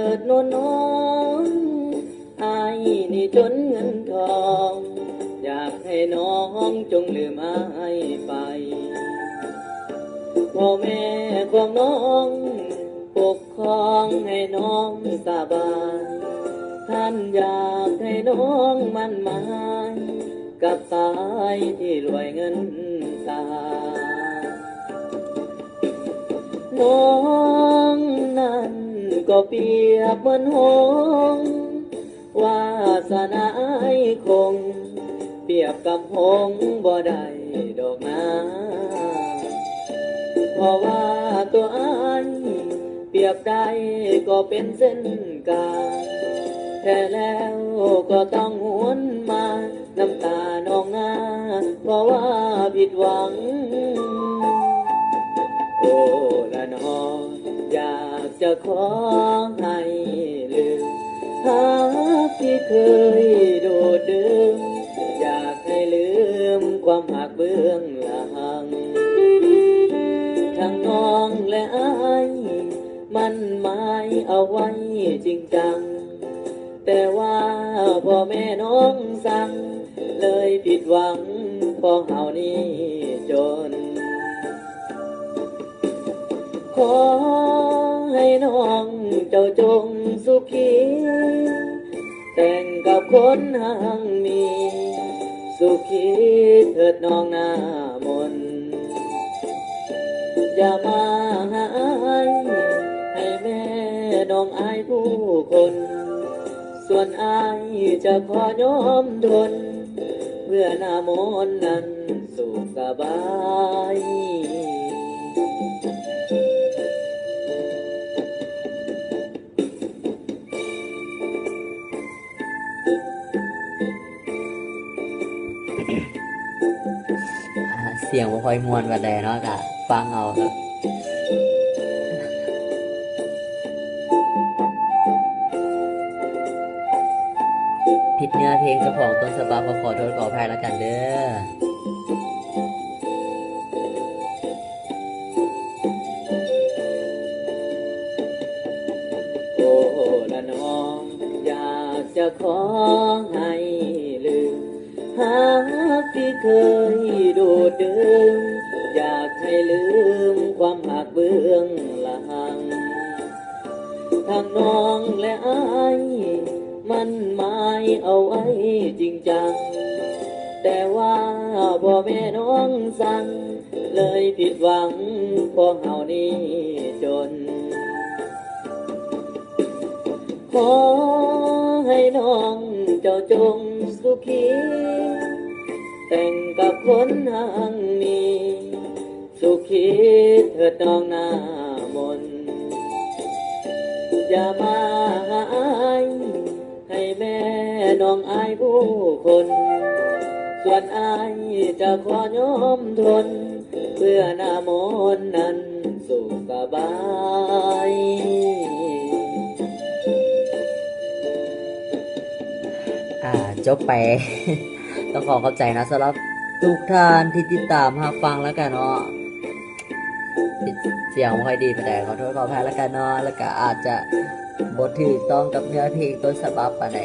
เกิดโนนน้องอายนี่จนเงินทอง อยากให้น้องจงลืมอายไปพ่อแม่ของน้อง ปกครองให้น้องสบายท่านอยากให้น้องมันหมายกับสายที่รวยเงินตาน้องนั้น ก็เปียบเหมือนหงวาสนาไอ้คง เปรียบกับหงบ่ได้ดอกนาเพราะว่าตัวไอ้ายเปรียบได้ก็เป็นเส้นกาแค่แล้วก็ต้องหวนมา น้ำตานองหน้าเพราะว่าผิดหวัง จะขอให้ลืมหากที่เคยโดดดื่มอยากให้ลืมความหักเบื้องหลัง ทั้งน้องและอายมันหมายเอาไว้จริงจัง แต่ว่าพ่อแม่น้องสั่ง เลยผิดหวังพอเฮานี้จนขอ น้องเจ้าจงสุขีแต่งกับคนห่างมี สุขีเถิดน้องหน้ามนอย่ามาหาอายให้แม่น้องอายผู้คน ส่วนอายจะขอยอมทนเพื่อหน้ามนนั้นสุขสบาย สียงบ่ค่อยม่วนกันเลยเนาะกะฟังเอาครับผิดเนื้อเพลงเจ้าของต้นฉบับขอโทษขออภัยแล้วกันเด้อโอ้ละน้องจะขอให้ลืมหา ที่เคยดูดดื่มอยากให้ลืมความหักเบื้องหลังทั้งน้องและอายมันหมายเอาไว้จริงจัง แต่ว่าพ่อแม่น้องสั่ง เลยผิดหวังเพอเฮานี้จน ขอให้น้องเจ้าจงสุขี แต่งกับคนห่างมีสุขีเถิดน้องหน้ามนอย่ามาหาอายให้แม่น้องอายผู้คน ส่วนอายจะขอยอมทน เพื่อหน้ามนนั้นสุขสบายอ่าจบไป ต้องขอเข้าใจนะสำหรับทุกท่านที่ติดตามหาฟังแล้วกันเนาะเสียงไม่ค่อยดีไปแต่ขอโทษขออภัยแล้วกันเนาะแล้วก็อาจจะบทถือต้องกับเนื้อเพลงต้นฉบับปานใด